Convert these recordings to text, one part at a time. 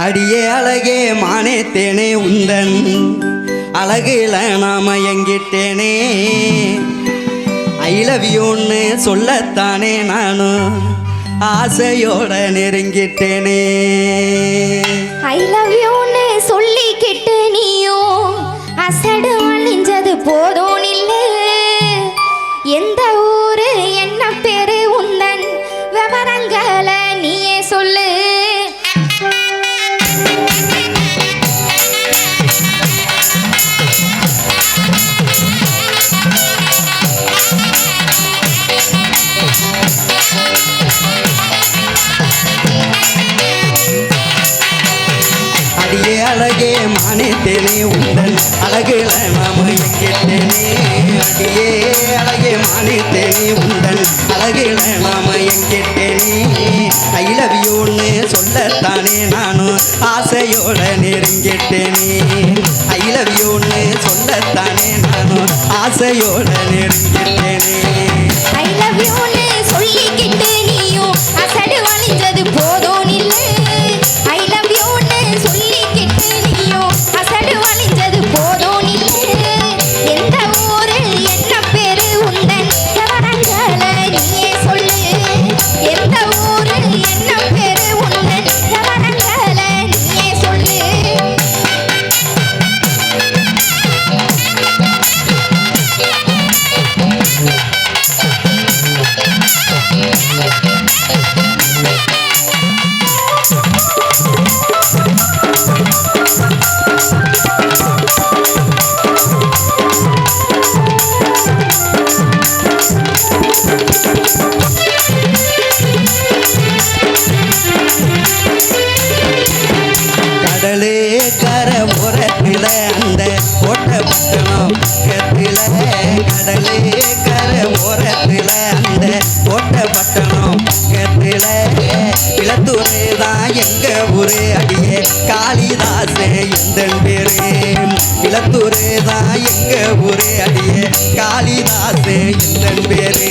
அடியே அழகே மானேத்தேனே உந்தன். அழகில நாம எங்கிட்டேனே. ஐ லவ் யூன்னு சொல்லத்தானே நானும் ஆசையோட நெருங்கிட்டேனே. ஐ லவ் யூன்னு சொல்லிக்கிட்டு நீயும். அசடு அழிஞ்சது போதும். அழகே மானே உங்கள் உந்தன். அழகுல நாம அடியே. அழகே மானே உங்கள் உந்தன். அழகுல நாம ஐ லவ் யூன்னு சொல்லத்தானே நானும் ஆசையோட நெருங்கிட்டேனே ஐ லவ் யூன்னு சொல்லத்தானே நானும் ஆசையோட நெருங்கிட்டேனே அந்த அந்த கோட்டப்பட்டணம் கத்தில கடலே கர உரத்தில அந்த கோட்டப்பட்டணம் கத்தில இளத்துறை தான் எங்க ஊரே? அடியே காளிதாசே எந்த பேரே? இளத்துறை தான் எங்க ஊரே? அடியே காளிதாசே எந்த பேரே?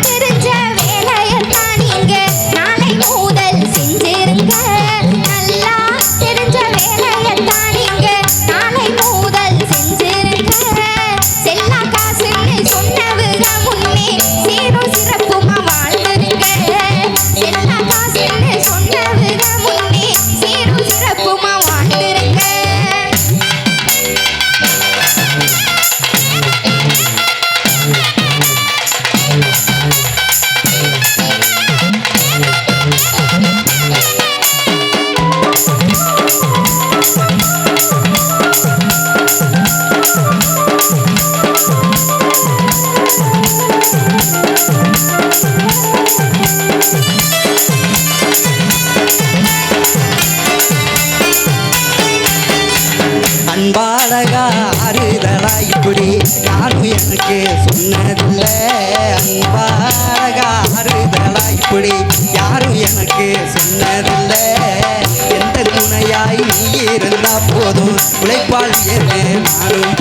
அழகா அறுதலா இப்படி யாரும் எனக்கு சொன்னதில்லை. அன்பா அழகா அறுதலா இப்படி யாரும் எனக்கு சொன்னதில்லை. எந்த துணையாய் நீ இருந்தா போதும். உழைப்பாள் ஏறு நானும்